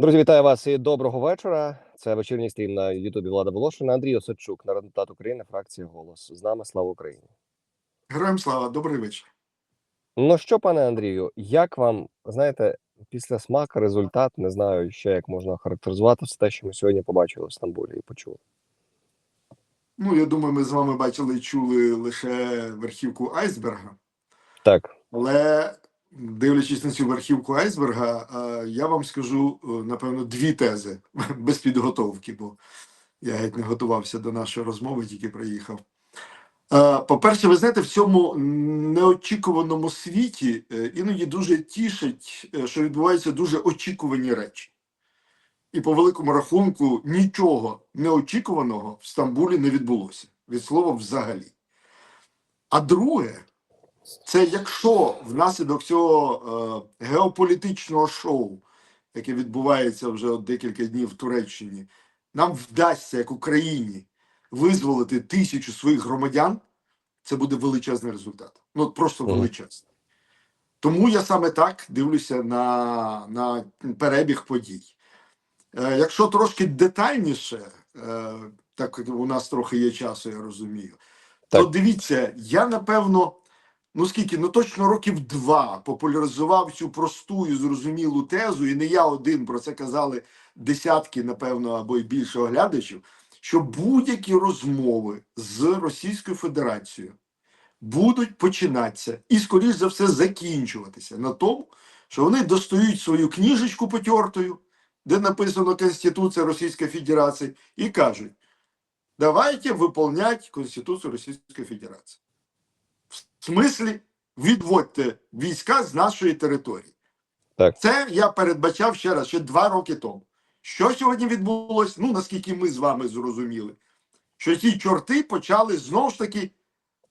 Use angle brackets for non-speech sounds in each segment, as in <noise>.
Друзі, вітаю вас і доброго вечора. Це вечірній стрім на Ютубі Влада Волошина. Андрій Осадчук, народний депутат України, фракція голос. З нами слава Україні. Героям слава, добрий вечір. Ну що, пане Андрію, як вам знаєте, після смака результат? Не знаю ще як можна характеризувати все те, що ми сьогодні побачили в Стамбулі і почули. Ну, я думаю, ми з вами бачили і чули лише верхівку айсберга, Так, але дивлячись на цю верхівку айсберга, е, я вам скажу, е, напевно, дві тези <laughs> без підготовки, бо я геть не готувався до нашої розмови, тільки приїхав. Е, По-перше, ви знаєте, в цьому неочікуваному світі іноді дуже тішить, що відбуваються дуже очікувані речі. І по великому рахунку нічого неочікуваного в Стамбулі не відбулося. Від слова взагалі. А друге, це якщо внаслідок цього е, геополітичного шоу, яке відбувається вже от декілька днів в Туреччині, нам вдасться, як Україні, визволити тисячу своїх громадян, це буде величезний результат. Ну просто величезний. Тому я саме так дивлюся на, на перебіг подій. Е, Якщо трошки детальніше, е, так як у нас трохи є часу, я розумію, то дивіться, я напевно, ну скільки, ну точно років два популяризував цю просту і зрозумілу тезу, і не я один про це казали десятки, напевно, або й більше оглядачів, що будь-які розмови з Російською Федерацією будуть починатися і, скоріш за все, закінчуватися на тому, що вони достають свою книжечку потертою, де написано Конституція Російської Федерації, і кажуть: давайте выполнять Конституцію Російської Федерації. В смислі, відводьте війська з нашої території. Так. Це я передбачав ще раз, ще два роки тому. Що сьогодні відбулося? Ну, наскільки ми з вами зрозуміли, що ті чорти почали знову ж таки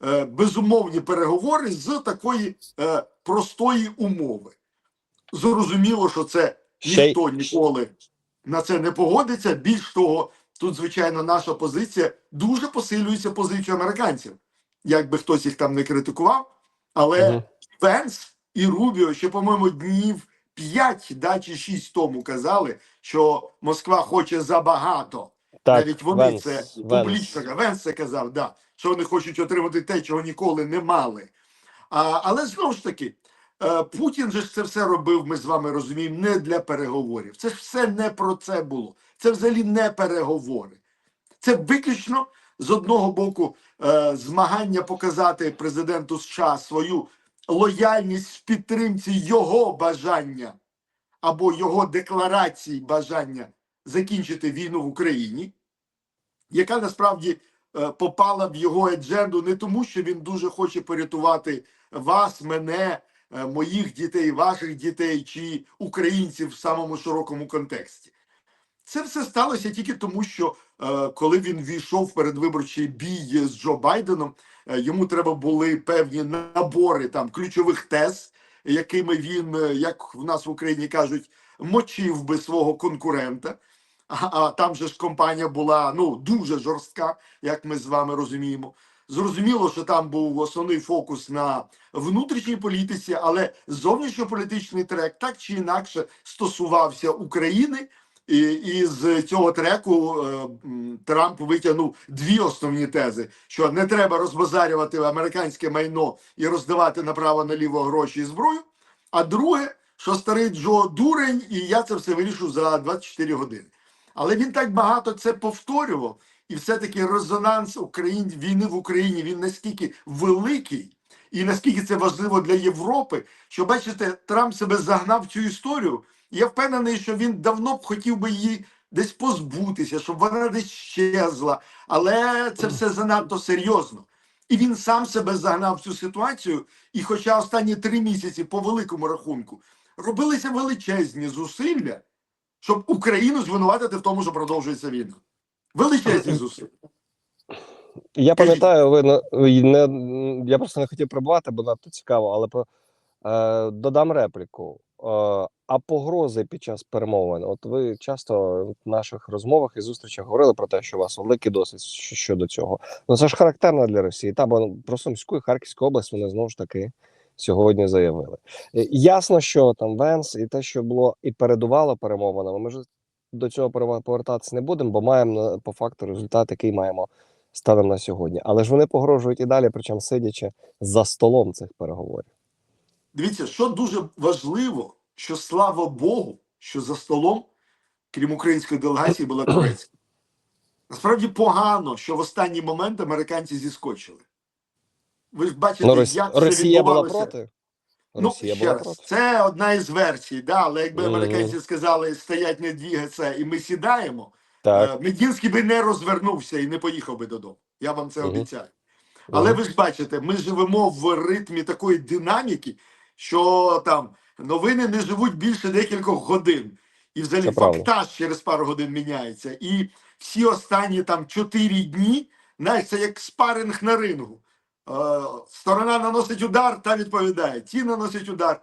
е, безумовні переговори з такої е, простої умови. Зрозуміло, що це ніхто ніколи на це не погодиться. Більш того, тут, звичайно, наша позиція дуже посилюється позицією американців. Як би хтось їх там не критикував, але Мгм. Пенс і Рубіо ще, по-моєму, днів 5 да, чи 6 тому казали, що Москва хоче забагато. так Навіть вони Венс, це Венс. публічно Венс це казав, да, що вони хочуть отримати те, чого ніколи не мали. А, але знову ж таки, е, Путін же це все робив, ми з вами розуміємо, не для переговорів. Це ж все не про це було. Це взагалі не переговори. Це виключно з одного боку е, змагання показати президенту США свою лояльність в підтримці його бажання або його декларації бажання закінчити війну в Україні, яка насправді е, попала в його адженду не тому, що він дуже хоче порятувати вас, мене, е, моїх дітей, ваших дітей чи українців в самому широкому контексті. Це все сталося тільки тому, що е, коли він війшов в передвиборчий бій з Джо Байденом, е, йому треба були певні набори там ключових тез, якими він, е, як в нас в Україні кажуть, мочив би свого конкурента. А, там же ж компанія була ну дуже жорстка, як ми з вами розуміємо. Зрозуміло, що там був основний фокус на внутрішній політиці, але зовнішньополітичний трек так чи інакше стосувався України. І, і з цього треку е, Трамп витягнув дві основні тези: що не треба розбазарювати американське майно і роздавати направо наліво гроші і зброю. А друге, що старий Джо дурень, і я це все вирішу за 24 години. Але він так багато це повторював, і все-таки резонанс Україн, війни в Україні він настільки великий, і наскільки це важливо для Європи, що бачите, Трамп себе загнав в цю історію. Я впевнений, що він давно б хотів би її десь позбутися, щоб вона десь щезла. Але це все занадто серйозно. І він сам себе загнав в цю ситуацію. І хоча останні три місяці, по великому рахунку, робилися величезні зусилля, щоб Україну звинуватити в тому, що продовжується війна. Величезні зусилля. Я пам'ятаю, ви не я просто не хотів прибувати, бо надто цікаво, але е, додам репліку. Е, а погрози під час перемовин? От ви часто в наших розмовах і зустрічах говорили про те, що у вас великий досвід щодо цього. Ну це ж характерно для Росії. Та бо про Сумську і Харківську область вони знову ж таки сьогодні заявили. Е, Ясно, що там Венс і те, що було і передувало перемовинами, ми ж до цього повертатися не будемо, бо маємо по факту результат, який маємо станом на сьогодні. Але ж вони погрожують і далі, причому сидячи за столом цих переговорів. Дивіться, що дуже важливо, що слава Богу, що за столом, крім української делегації, була турецька. Насправді погано, що в останній момент американці зіскочили. Ви ж бачите, Ну, як це Росія була відбувалося. проти. Ну, Росія ще була раз, проти. це одна із версій, да, але якби Мгм. американці сказали стоять, не двігатися, і ми сідаємо, Так. е, Медінський би не розвернувся і не поїхав би додому. Я вам це Мгм. обіцяю. Але ви ж бачите, ми живемо в ритмі такої динаміки, що там новини не живуть більше декількох годин. І взагалі фактаж через пару годин міняється. І всі останні там чотири дні, знаєш, це як спаринг на рингу. Е, сторона наносить удар та відповідає. Ті наносять удар.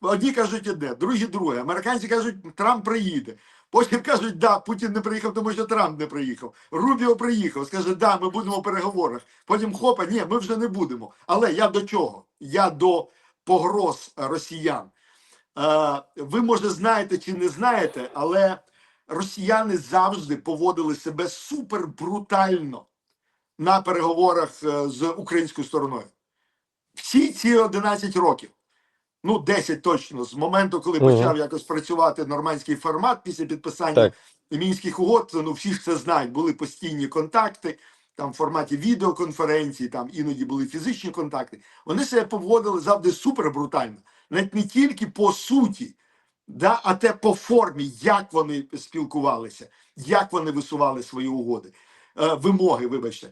Одні кажуть одне, другі друге. Американці кажуть, Трамп приїде. Потім кажуть, да, Путін не приїхав, тому що Трамп не приїхав. Рубіо приїхав, скаже, да, ми будемо в переговорах. Потім хопа, ні, ми вже не будемо. Але я до чого? Я до погроз росіян. Е, ви, може, знаєте чи не знаєте, але росіяни завжди поводили себе супер брутально на переговорах е, з українською стороною. Всі ці 11 років, ну 10 точно, з моменту, коли Мгм. почав якось працювати нормандський формат після підписання Так. мінських угод, ну всі ж це знають, були постійні контакти. Там в форматі відеоконференцій, там іноді були фізичні контакти. Вони себе поводили завжди супер брутально, навіть не тільки по суті, да, а те по формі, як вони спілкувалися, як вони висували свої угоди, е, вимоги, вибачте.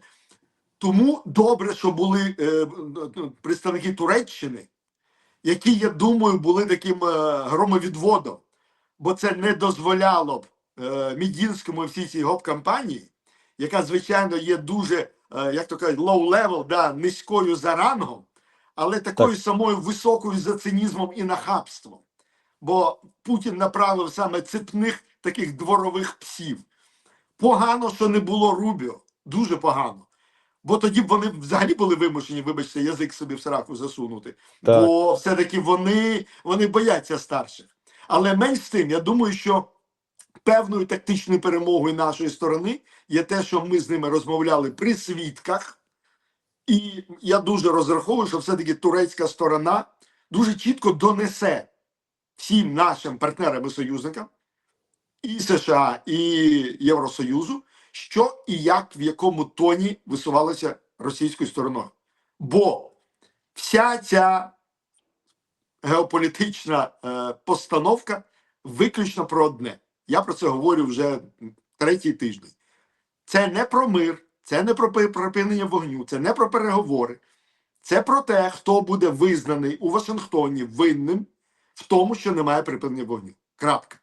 Тому добре, що були е, ну, представники Туреччини, які, я думаю, були таким е, громовідводом, бо це не дозволяло б е, Мідінському і всій цій гоп-кампанії, яка, звичайно, є дуже, е, як то кажуть, low level, да, низькою за рангом, але такою самою високою за цинізмом і нахабством. Бо Путін направив саме цепних таких дворових псів. Погано, що не було Рубіо, дуже погано. Бо тоді б вони взагалі були вимушені, вибачте, язик собі в сраку засунути. Так. Бо все-таки вони, вони бояться старших. Але менш з тим, я думаю, що певною тактичною перемогою нашої сторони є те, що ми з ними розмовляли при свідках. І я дуже розраховую, що все-таки турецька сторона дуже чітко донесе всім нашим партнерам і союзникам і США, і Євросоюзу, що і як в якому тоні висувалося російською стороною. Бо вся ця геополітична е, постановка виключно про одне. Я про це говорю вже третій тиждень. Це не про мир, це не про припинення вогню, це не про переговори. Це про те, хто буде визнаний у Вашингтоні винним в тому, що немає припинення вогню. Крапка.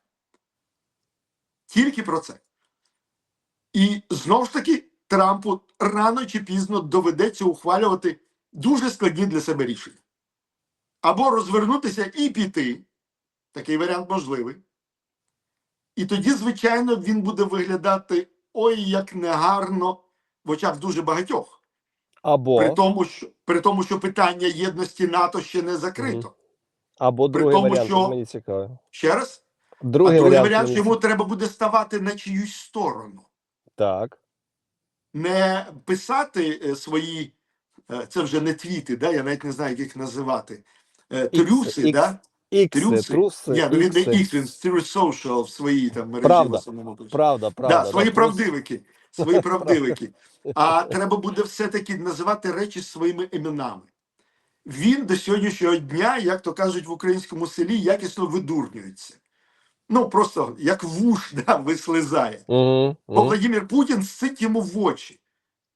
Тільки про це. І знову ж таки, Трампу рано чи пізно доведеться ухвалювати дуже складні для себе рішення. Або розвернутися і піти. Такий варіант можливий. І тоді, звичайно, він буде виглядати ой як негарно в очах дуже багатьох. Або, При тому, що, при тому, що питання єдності НАТО ще не закрито. або при другий тому, варіант, що- мені цікаво. Ще раз, Другий, а другий варіант, варіант, що йому треба буде ставати на чиюсь сторону. Так. не писати е, свої, е, це вже не твіти, да? я навіть не знаю, як їх називати. е, Трюси, ікси, да? Ікси, Трюси. труси, ну він не ікс, він Social в своїй там мережі Правда, в основному пише. Правда, правда. да, свої трус- правдивики. Свої <laughs> правдивики. А треба буде все-таки називати речі своїми іменами. Він до сьогоднішнього дня, як то кажуть в українському селі, якісно видурнюється. Ну, просто як вуш <laughs> да, вислизає. Бо мгм. Владимир Путін сить йому в очі.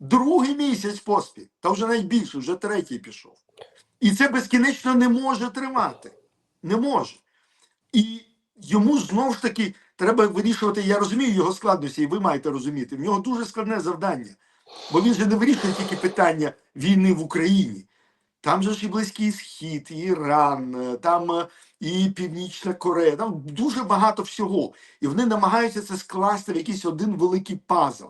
Другий місяць поспіль, та вже найбільше, вже третій пішов. І це безкінечно не може тримати. Не може. І йому знову ж таки треба вирішувати. Я розумію його складності, і ви маєте розуміти. В нього дуже складне завдання. Бо він же не вирішує тільки питання війни в Україні. Там же ж і Близький Схід, і Іран, е, там е, і Північна Корея, там дуже багато всього. І вони намагаються це скласти в якийсь один великий пазл.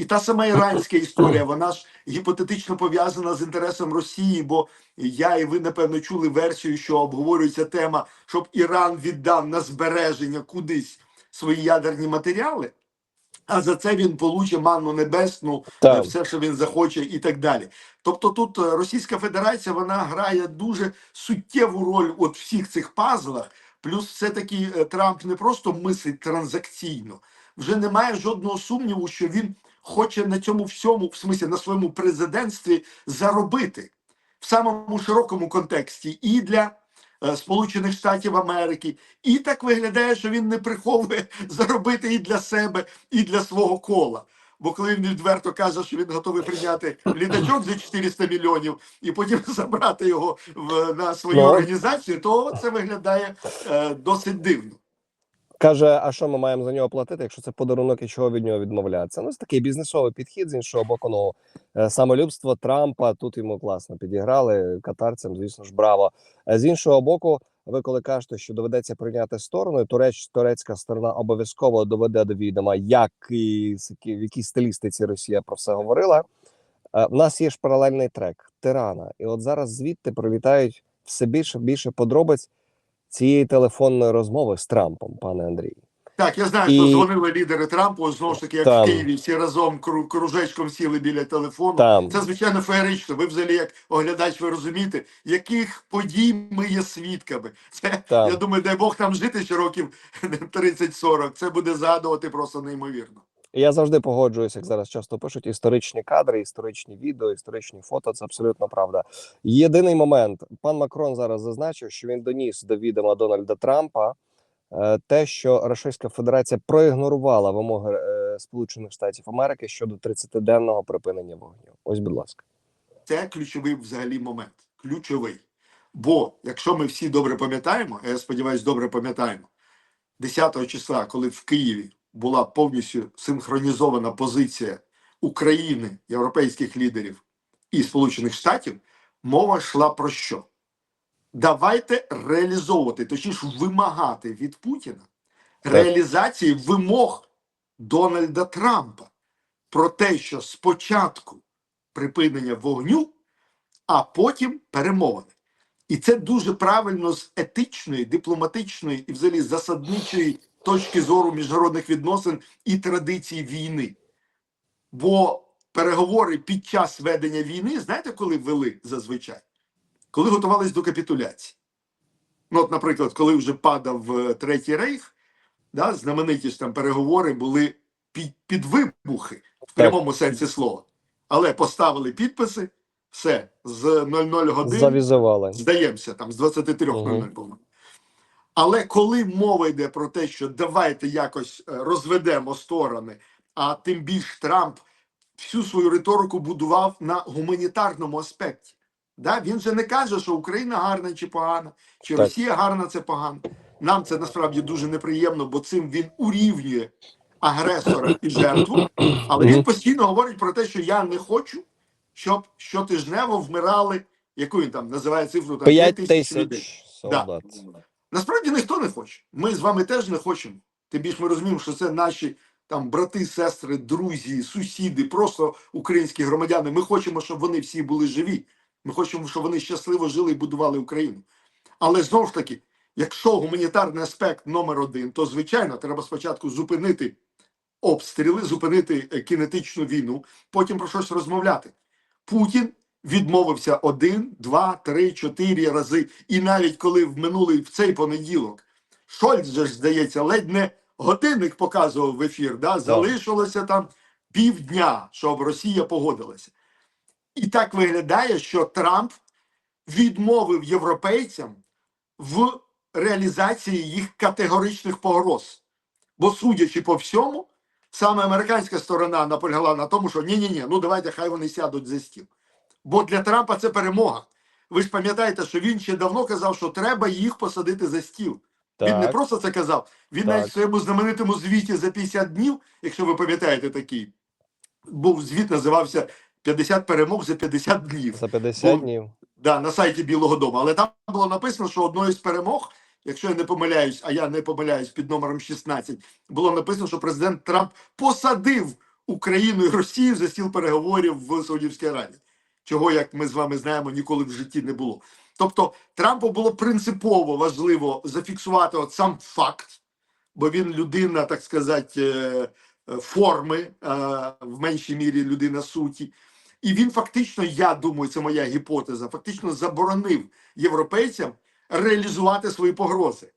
І та сама іранська історія, вона ж гіпотетично пов'язана з інтересом Росії, бо я і ви напевно чули версію, що обговорюється тема, щоб Іран віддав на збереження кудись свої ядерні матеріали. А за це він получить манну небесну, Так. все, що він захоче, і так далі. Тобто, тут е, Російська Федерація вона грає дуже суттєву роль от всіх цих пазлах. Плюс, все-таки е, Трамп не просто мислить транзакційно, вже немає жодного сумніву, що він хоче на цьому всьому, в смислі на своєму президентстві, заробити в самому широкому контексті і для е, Сполучених Штатів Америки, і так виглядає, що він не приховує <laughs> заробити і для себе, і для свого кола. Бо коли він відверто каже, що він готовий прийняти літачок за 400 мільйонів і потім <laughs> забрати його в, на свою Ну. організацію, то це виглядає е, досить дивно. Каже, а що ми маємо за нього платити, якщо це подарунок і чого від нього відмовлятися? Ну, це такий бізнесовий підхід з іншого боку. Ну е, самолюбство Трампа тут йому класно підіграли катарцям, звісно ж, браво. Е, З іншого боку, ви коли кажете, що доведеться прийняти сторону, туреч, турецька сторона обов'язково доведе до відома, як і в якій стилістиці Росія про все говорила. Е, В нас є ж паралельний трек Тирана, і от зараз звідти прилітають все більше більше подробиць цієї телефонної розмови з Трампом, пане Андрій. Так, я знаю, І- що дзвонили лідери Трампу знову ж таки, як Там. в Києві, всі разом кру- кружечком сіли біля телефону. Там Це звичайно феєрично. Ви взагалі, як оглядач, ви розумієте, яких подій ми є свідками. Це Так. я думаю, дай Бог там жити ще років <laughs> 30-40. Це буде згадувати просто неймовірно. Я завжди погоджуюся, як зараз часто пишуть, історичні кадри, історичні відео, історичні фото. Це абсолютно правда. Єдиний момент, пан Макрон зараз зазначив, що він доніс до відома Дональда Трампа е, те, що Російська Федерація проігнорувала вимоги е, Сполучених Штатів Америки щодо 30-денного припинення вогню. Ось, будь ласка. Це ключовий взагалі момент. Ключовий. Бо якщо ми всі добре пам'ятаємо, я сподіваюся, добре пам'ятаємо, 10 числа, коли в Києві була повністю синхронізована позиція України, європейських лідерів і Сполучених Штатів, мова йшла про що? Давайте реалізовувати, точніше вимагати від Путіна реалізації вимог Дональда Трампа про те, що спочатку припинення вогню, а потім перемовини. І це дуже правильно з етичної, дипломатичної і взагалі засадничої точки зору міжнародних відносин і традицій війни. Бо переговори під час ведення війни, знаєте, коли вели зазвичай? Коли готувались до капітуляції. Ну, от, наприклад, коли вже падав е, Третій Рейх, да, знамениті ж там переговори були під, під вибухи в прямому сенсі слова. Але поставили підписи, все, з 00 годин Завізували. здаємося, там з 23.00 Мгм. було. Але коли мова йде про те, що давайте якось е, розведемо сторони, а тим більш Трамп всю свою риторику будував на гуманітарному аспекті. Да? Він же не каже, що Україна гарна чи погана, чи Так. Росія гарна це погано. Нам це насправді дуже неприємно, бо цим він урівнює агресора і жертву. Але він постійно говорить про те, що я не хочу, щоб щотижнево вмирали, яку він там називає цифру там, П'ять тисяч людей. солдат. Насправді ніхто не хоче. Ми з вами теж не хочемо. Тим більше ми розуміємо, що це наші там брати, сестри, друзі, сусіди, просто українські громадяни. Ми хочемо, щоб вони всі були живі. Ми хочемо, щоб вони щасливо жили і будували Україну. Але знову ж таки, якщо гуманітарний аспект номер один, то звичайно треба спочатку зупинити обстріли, зупинити е, кінетичну війну, потім про щось розмовляти. Путін відмовився один, два, три, чотири рази. І навіть коли в минулий в цей понеділок Шольц же ж здається, ледь не годинник показував в ефір. Да? Залишилося там півдня, щоб Росія погодилася. І так виглядає, що Трамп відмовив європейцям в реалізації їх категоричних погроз. Бо, судячи по всьому, саме американська сторона наполягала на тому, що ні-ні, ні ну давайте хай вони сядуть за стіл. Бо для Трампа це перемога. Ви ж пам'ятаєте, що він ще давно казав, що треба їх посадити за стіл. Він не просто це казав, він Так. навіть в своєму знаменитому звіті за 50 днів, якщо ви пам'ятаєте такий, був звіт, називався 50 перемог за 50 днів За 50 Бо- днів. да, на сайті Білого Дому. Але там було написано, що одною з перемог, якщо я не помиляюсь, а я не помиляюсь під номером 16, було написано, що президент Трамп посадив Україну і Росію за стіл переговорів в Саудівській Аравії, чого, як ми з вами знаємо, ніколи в житті не було. Тобто Трампу було принципово важливо зафіксувати от сам факт, бо він людина, так сказати, е, е, форми, е, в меншій мірі людина суті. І він фактично, я думаю, це моя гіпотеза, фактично заборонив європейцям реалізувати свої погрози.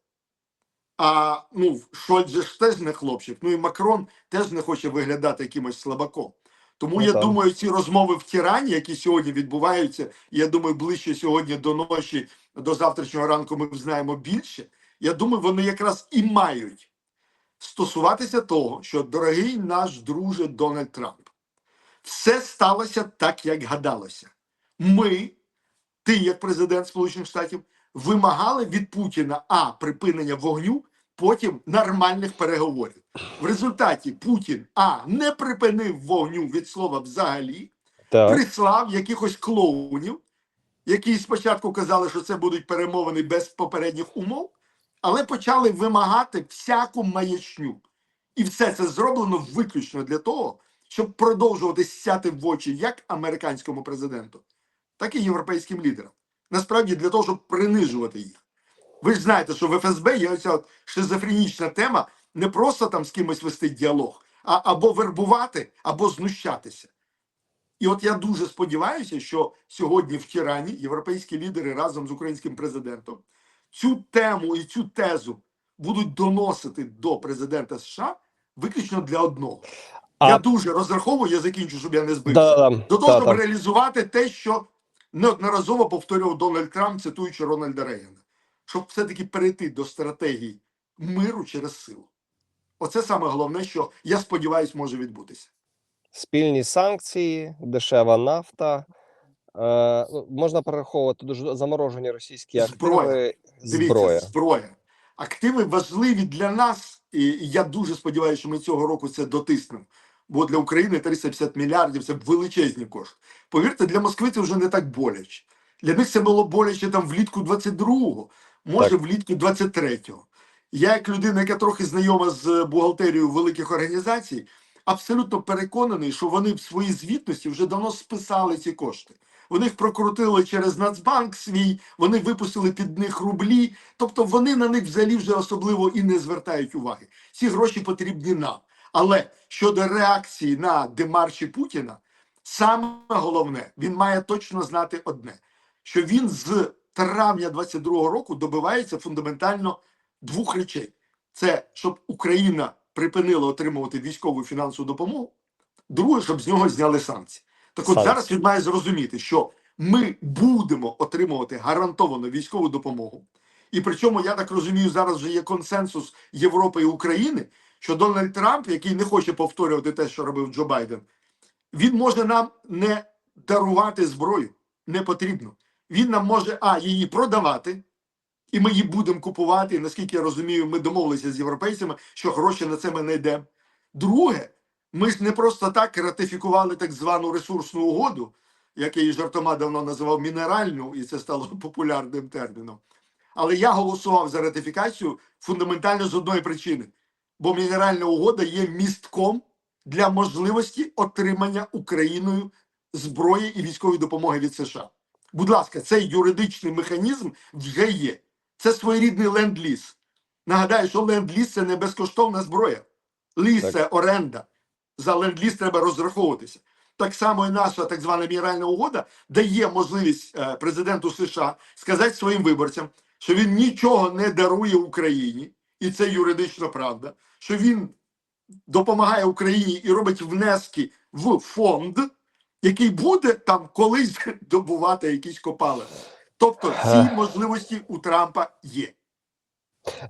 А ну, Шольц же ж теж не хлопчик, ну і Макрон теж не хоче виглядати якимось слабаком. Тому Ну, я так. думаю, ці розмови в Тірані, які сьогодні відбуваються, я думаю, ближче сьогодні до ночі, до завтрашнього ранку ми знаємо більше. Я думаю, вони якраз і мають стосуватися того, що дорогий наш друже Дональд Трамп, все сталося так, як гадалося. Ми, ти, як президент Сполучених Штатів, вимагали від Путіна а припинення вогню, потім нормальних переговорів. В результаті Путін а не припинив вогню від слова взагалі, Так. прислав якихось клоунів, які спочатку казали, що це будуть перемовини без попередніх умов, але почали вимагати всяку маячню. І все це зроблено виключно для того, щоб продовжувати сяти в очі як американському президенту, так і європейським лідерам. Насправді для того, щоб принижувати їх. Ви ж знаєте, що в ФСБ є оця от шизофренічна тема не просто там з кимось вести діалог, а або вербувати, або знущатися. І от я дуже сподіваюся, що сьогодні в Тірані європейські лідери разом з українським президентом цю тему і цю тезу будуть доносити до президента США виключно для одного. А- Я дуже розраховую, я закінчу, щоб я не збився. Да, До того, да, щоб так. реалізувати те, що неодноразово повторював Дональд Трамп, цитуючи Рональда Рейгана, щоб все-таки перейти до стратегії миру через силу. Оце саме головне, що я сподіваюся, може відбутися. Спільні санкції, дешева нафта. Е, ну, можна перераховувати дуже заморожені російські Зброя. активи. Дивіться, Зброя. зброя. Активи важливі для нас, і я дуже сподіваюся, що ми цього року це дотиснемо. Бо для України 350 мільярдів це величезні кошти. Повірте, для Москви це вже не так боляче. Для них це було боляче там влітку 22-го, може Так. влітку 23-го. Я, як людина, яка трохи знайома з бухгалтерією великих організацій, абсолютно переконаний, що вони в своїй звітності вже давно списали ці кошти. Вони їх прокрутили через Нацбанк свій, вони випустили під них рублі. Тобто вони на них взагалі вже особливо і не звертають уваги. Ці гроші потрібні нам. Але щодо реакції на демарші Путіна, саме головне, він має точно знати одне: що він з травня 22-го року добивається фундаментально двох речей: це щоб Україна припинила отримувати військову і фінансову допомогу. Друге, щоб з нього зняли санкції. Так от Санкції. зараз він має зрозуміти, що ми будемо отримувати гарантовану військову допомогу. І причому, я так розумію, зараз вже є консенсус Європи і України, що Дональд Трамп, який не хоче повторювати те, що робив Джо Байден, він може нам не дарувати зброю. Не потрібно. Він нам може а її продавати, і ми її будемо купувати. І наскільки я розумію, ми домовилися з європейцями, що гроші на це ми не йдемо. Друге, ми ж не просто так ратифікували так звану ресурсну угоду, як я її жартома давно називав мінеральну, і це стало <laughs> популярним терміном. Але я голосував за ратифікацію фундаментально з одної причини: бо мінеральна угода є містком для можливості отримання Україною зброї і військової допомоги від США. Будь ласка, цей юридичний механізм вже є. Це своєрідний ленд-ліз. Нагадаю, що ленд-ліз це не безкоштовна зброя. Ліс це оренда. За ленд-ліз треба розраховуватися. Так само і наша так звана мінеральна угода дає можливість е, президенту США сказати своїм виборцям, що він нічого не дарує Україні, і це юридично правда, що він допомагає Україні і робить внески в фонд, який буде там колись <laughs> добувати якісь копалини. Тобто ці можливості у Трампа є.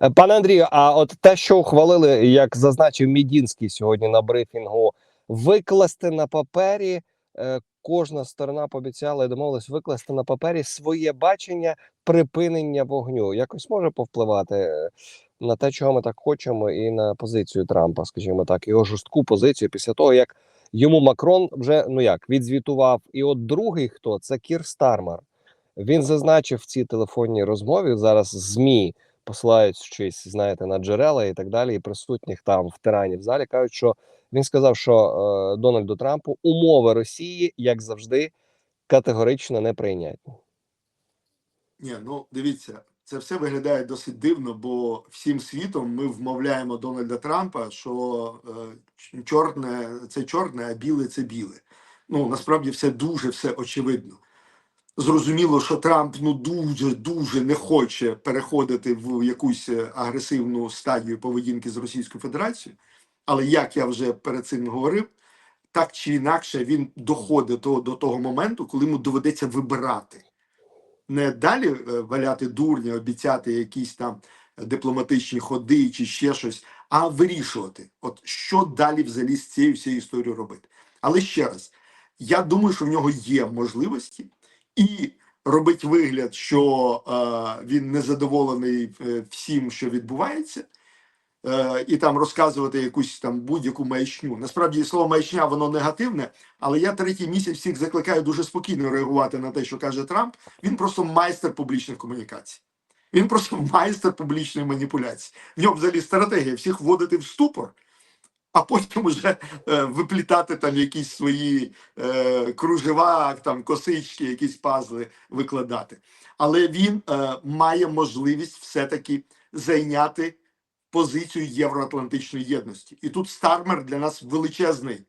Е, Пане Андрію, а от те, що ухвалили, як зазначив Мідінський сьогодні на брифінгу, викласти на папері. е, Кожна сторона пообіцяла і домовилась викласти на папері своє бачення припинення вогню. Якось може повпливати е, на те, чого ми так хочемо, і на позицію Трампа, скажімо так, його жорстку позицію після того, як йому Макрон вже ну як відзвітував. І от другий хто це Кір Стармер. Він зазначив в цій телефонній розмові зараз змі посилаючись, знаєте, на джерела і так далі, і присутніх там в тирані в залі кажуть, що Він сказав, що е, Дональду Трампу умови Росії, як завжди, категорично неприйнятні. Ні, ну дивіться, це все виглядає досить дивно, бо всім світом ми вмовляємо Дональда Трампа, що е, чорне це чорне, а біле це біле. Ну насправді все дуже все очевидно. Зрозуміло, що Трамп ну дуже дуже не хоче переходити в якусь е, агресивну стадію поведінки з Російською Федерацією. Але як я вже перед цим говорив, так чи інакше він доходить до, до того моменту, коли йому доведеться вибирати не далі е, валяти дурня, обіцяти якісь там дипломатичні ходи чи ще щось, а вирішувати, от що далі взагалі з цією всією історією робити. Але ще раз, я думаю, що в нього є можливості і робить вигляд, що е, він незадоволений е, всім, що відбувається. Е, І там розказувати якусь там будь-яку маячню. Насправді слово маячня воно негативне, але я третій місяць всіх закликаю дуже спокійно реагувати на те, що каже Трамп. Він просто майстер публічних комунікацій. Він просто <laughs> майстер публічної маніпуляції. В нього взагалі стратегія всіх вводити в ступор, а потім вже е, виплітати там якісь свої е, кружева, там косички, якісь пазли викладати. Але він е, має можливість все-таки зайняти позицію євроатлантичної єдності. І тут Стармер для нас величезний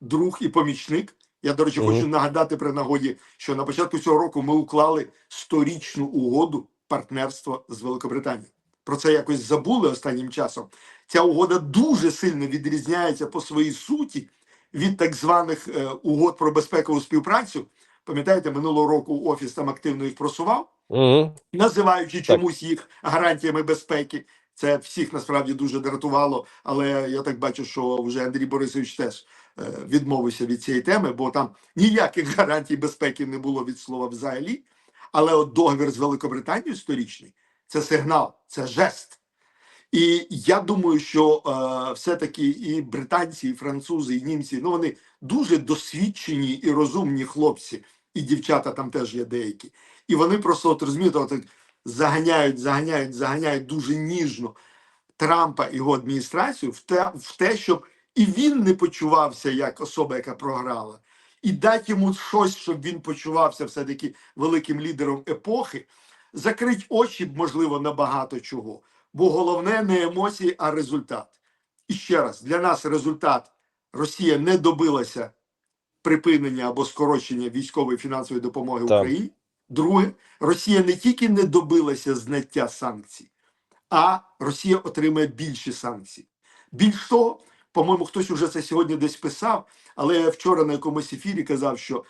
друг і помічник. Я, до речі, хочу нагадати при нагоді, що на початку цього року ми уклали сторічну угоду партнерства з Великобританією. Про це якось забули останнім часом. Ця угода дуже сильно відрізняється по своїй суті від так званих е, угод про безпекову співпрацю. Пам'ятаєте, минулого року офіс там активно їх просував Угу. називаючи Так. чомусь їх гарантіями безпеки. Це всіх насправді дуже дратувало. Але я так бачу, що вже Андрій Борисович теж е, відмовився від цієї теми, бо там ніяких гарантій безпеки не було від слова взагалі. Але от договір з Великобританією сторічний це сигнал, це жест. І я думаю, що е, все-таки і британці, і французи, і німці ну вони дуже досвідчені і розумні хлопці, і дівчата там теж є деякі. І вони просто от так заганяють, заганяють, заганяють дуже ніжно Трампа і його адміністрацію в те, в те, щоб і він не почувався як особа, яка програла, і дати йому щось, щоб він почувався все-таки великим лідером епохи, закрить очі, можливо, на багато чого. Бо головне не емоції, а результат. І ще раз, для нас результат Росія не добилася припинення або скорочення військової фінансової допомоги Так. Україні. Друге, Росія не тільки не добилася зняття санкцій, а Росія отримає більші санкції. Більш того, по-моєму, хтось уже це сьогодні десь писав, але я вчора на якомусь ефірі казав, що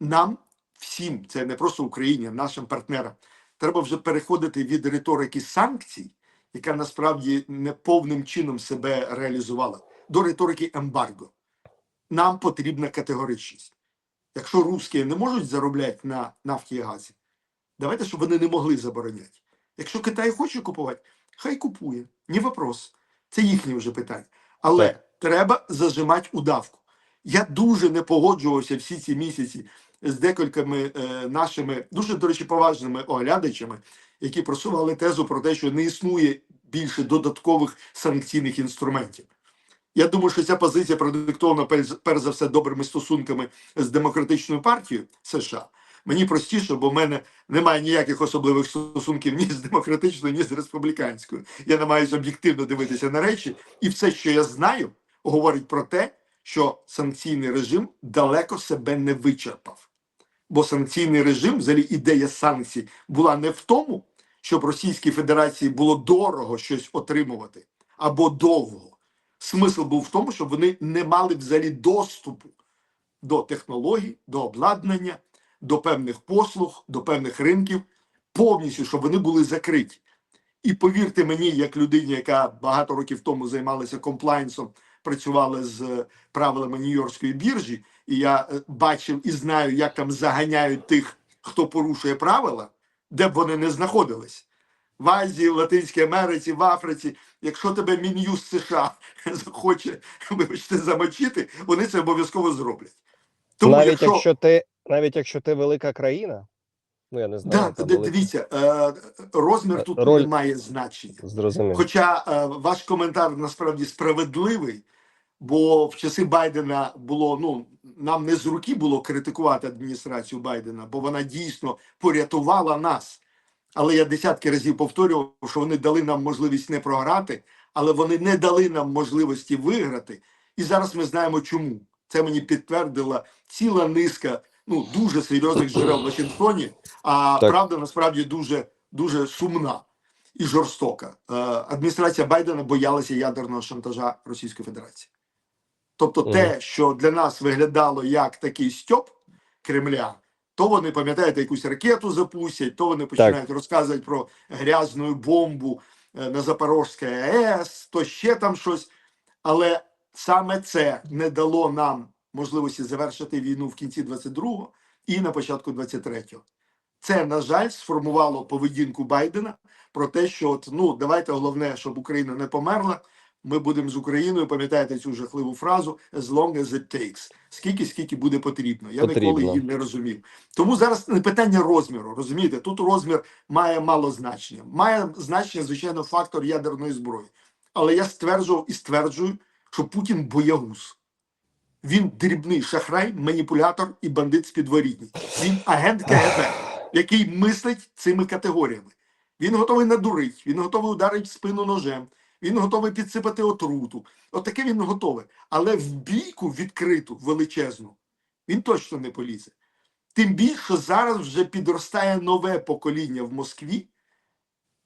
нам всім, це не просто Україні, нашим партнерам, треба вже переходити від риторики санкцій, яка насправді не повним чином себе реалізувала, до риторики ембарго. Нам потрібна категоричність. Якщо русські не можуть заробляти на нафті і газі, давайте, щоб вони не могли забороняти. Якщо Китай хоче купувати, хай купує, ні вопрос. Це їхнє вже питання. Але Так. треба зажимати удавку. Я дуже не погоджувався всі ці місяці з декількома е, нашими дуже, до речі, поважними оглядачами, які просували тезу про те, що не існує більше додаткових санкційних інструментів. Я думаю, що ця позиція продиктована перш, за все добрими стосунками з демократичною партією США. Мені простіше, бо в мене немає ніяких особливих стосунків ні з демократичною, ні з республіканською. Я намагаюся об'єктивно дивитися на речі, і все, що я знаю, говорить про те, що санкційний режим далеко себе не вичерпав. Бо санкційний режим, взагалі ідея санкцій, була не в тому, щоб Російській Федерації було дорого щось отримувати або довго. Смисл був в тому, щоб вони не мали взагалі доступу до технологій, до обладнання, до певних послуг, до певних ринків, повністю, щоб вони були закриті. І повірте мені, як людині, яка багато років тому займалася комплайнсом, працювала з е, правилами Нью-Йоркської біржі, і я е, бачив і знаю, як там заганяють тих, хто порушує правила, де б вони не знаходились. В Азії, в Латинській Америці, в Африці, якщо тебе Мін'юз США <laughs> захоче, вибачте, замочити, вони це обов'язково зроблять. Тому навіть якщо, якщо ти, навіть якщо ти велика країна, ну я не знаю, да, дивіться, е, розмір тут Роль- не має значення. зрозумів. Хоча е, ваш коментар насправді справедливий, Бо в часи Байдена було ну нам не з руки було критикувати адміністрацію Байдена, бо вона дійсно порятувала нас. Але я десятки разів повторював, що вони дали нам можливість не програти, але вони не дали нам можливості виграти. І зараз ми знаємо, чому це мені підтвердила ціла низка ну дуже серйозних джерел в Вашингтоні. А Так. правда насправді дуже дуже сумна і жорстока. Е, адміністрація Байдена боялася ядерного шантажа Російської Федерації. Тобто, те, що для нас виглядало як такий стьоп Кремля, то вони пам'ятаєте, якусь ракету запустять, то вони починають розказувати про грязну бомбу е, на Запорозькій АЕС, то ще там щось. Але саме це не дало нам можливості завершити війну в кінці 22-го і на початку 23-го. Це, на жаль, сформувало поведінку Байдена про те, що от, ну давайте головне, щоб Україна не померла. Ми будемо з Україною, пам'ятаєте цю жахливу фразу as long as it takes. Скільки, скільки буде потрібно. Я Потрібно. ніколи її не розумів. Тому зараз не питання розміру. Розумієте, тут розмір має мало значення. Має значення, звичайно, фактор ядерної зброї. Але я стверджував і стверджую, що Путін боягуз. Він дрібний шахрай, маніпулятор і бандит з підворітні. Він агент КГБ, який мислить цими категоріями. Він готовий надурити, він готовий ударити в спину ножем, він готовий підсипати отруту. От таке він готовий. Але в бійку відкриту, величезну, він точно не полізе. Тим більше зараз вже підростає нове покоління в Москві,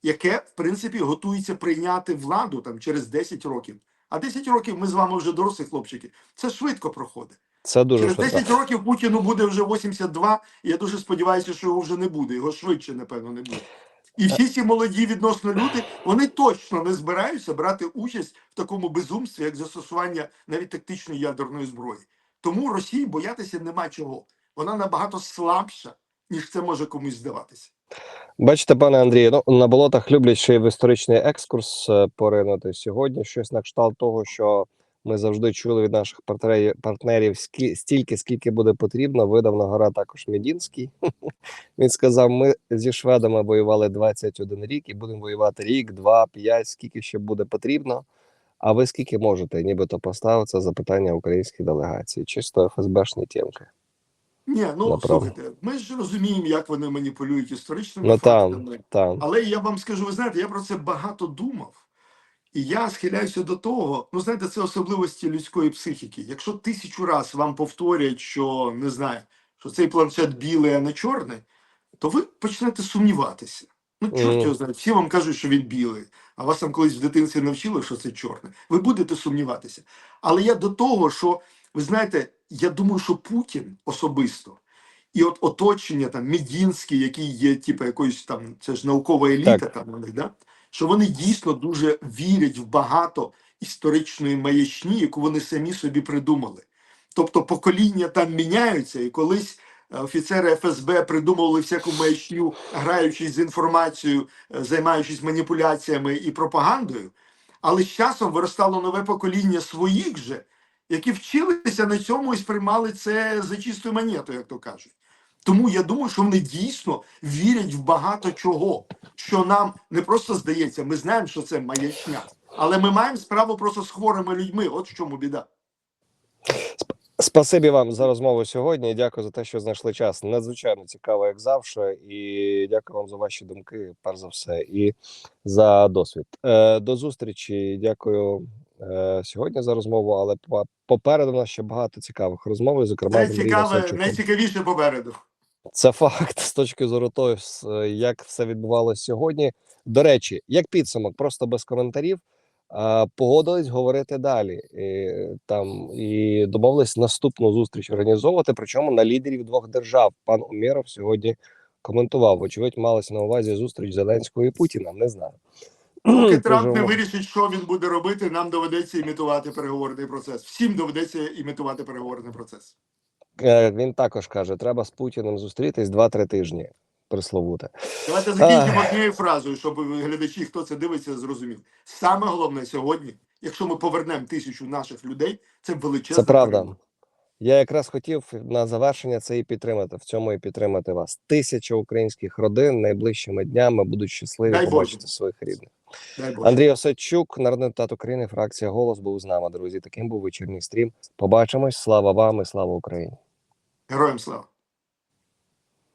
яке, в принципі, готується прийняти владу там через 10 років. А 10 років ми з вами вже дорослі хлопчики. Це швидко проходить. Це дуже Через швидко. років Путіну буде вже 82, і я дуже сподіваюся, що його вже не буде. Його швидше, напевно, не буде. І всі ці молоді відносно люди, вони точно не збираються брати участь в такому безумстві, як застосування навіть тактичної ядерної зброї. Тому Росії боятися нема чого. Вона набагато слабша, ніж це може комусь здаватися. Бачите, пане Андрію, ну на болотах люблять ще й в історичний екскурс е, поринути сьогодні. Щось на кшталт того, що ми завжди чули від наших партнерів, стільки, скільки буде потрібно. Видав на гора також Медінський. <laughs> Він сказав: ми зі шведами воювали 21 рік і будемо воювати рік, два, п'ять, скільки ще буде потрібно. А ви скільки можете? Нібито поставив це запитання українській делегації. Чисто ФСБшні тємки. Ні, ну Направо. слухайте, ми ж розуміємо, як вони маніпулюють історичними Ну там, там. Але я вам скажу, ви знаєте, я про це багато думав, і я схиляюся до того. Ну, знаєте, це особливості людської психіки. Якщо тисячу раз вам повторять, що не знаю, що цей планшет білий, а не чорний, то ви почнете сумніватися. Ну, чорт його знає, всі вам кажуть, що він білий, а вас там колись в дитинстві навчили, що це чорне. Ви будете сумніватися. Але я до того, що ви знаєте, я думаю, що Путін особисто. І от оточення там Медінський, який є, типу, якоюсь там, це ж наукова еліта, Так. там у них, да? Що вони дійсно дуже вірять в багато історичної маячні, яку вони самі собі придумали. Тобто покоління там міняються, і колись е, офіцери ФСБ придумували всяку маячню, граючись з інформацією, е, займаючись маніпуляціями і пропагандою. Але з часом виростало нове покоління своїх же, які вчилися на цьому і сприймали це за чистою монетою, як то кажуть. Тому я думаю, що вони дійсно вірять в багато чого, що нам не просто здається, ми знаємо, що це маячня, але ми маємо справу просто з хворими людьми. От в чому біда. Спасибі вам за розмову сьогодні. Дякую за те, що знайшли час. Надзвичайно цікаво, як завжди. І дякую вам за ваші думки, перш за все, і за досвід. Е, до зустрічі. Дякую е, сьогодні за розмову. Але попереду у нас ще багато цікавих розмов, зокрема, Найцікаве, Савчуком. найцікавіше попереду. Це факт з точки зору того, як все відбувалося сьогодні. До речі, як підсумок, просто без коментарів. Погодились говорити далі і, там і домовились наступну зустріч організовувати. Причому на лідерів двох держав. Пан Умєров сьогодні коментував. Вочевидь, малася на увазі зустріч Зеленського і Путіна. Не знаю. Поки <clears throat> Трамп не вирішить, що він буде робити, нам доведеться імітувати переговорний процес. Всім доведеться імітувати переговорний процес. Е, Він також каже: треба з Путіним зустрітись 2-3 тижні. Присловуте. Давайте закінчимо однією фразою, щоб глядачі, хто це дивиться, зрозумів. Саме головне сьогодні, якщо ми повернемо тисячу наших людей, це величезна Це правда. перемога. Я якраз хотів на завершення це і підтримати. В цьому і підтримати вас. Тисяча українських родин найближчими днями будуть щасливі Дай Боже. своїх рідних. Дай Боже. Андрій Осадчук, народний депутат України, фракція Голос був з нами, друзі. Таким був вечірній стрім. Побачимось. Слава вам і слава Україні. Героям слава.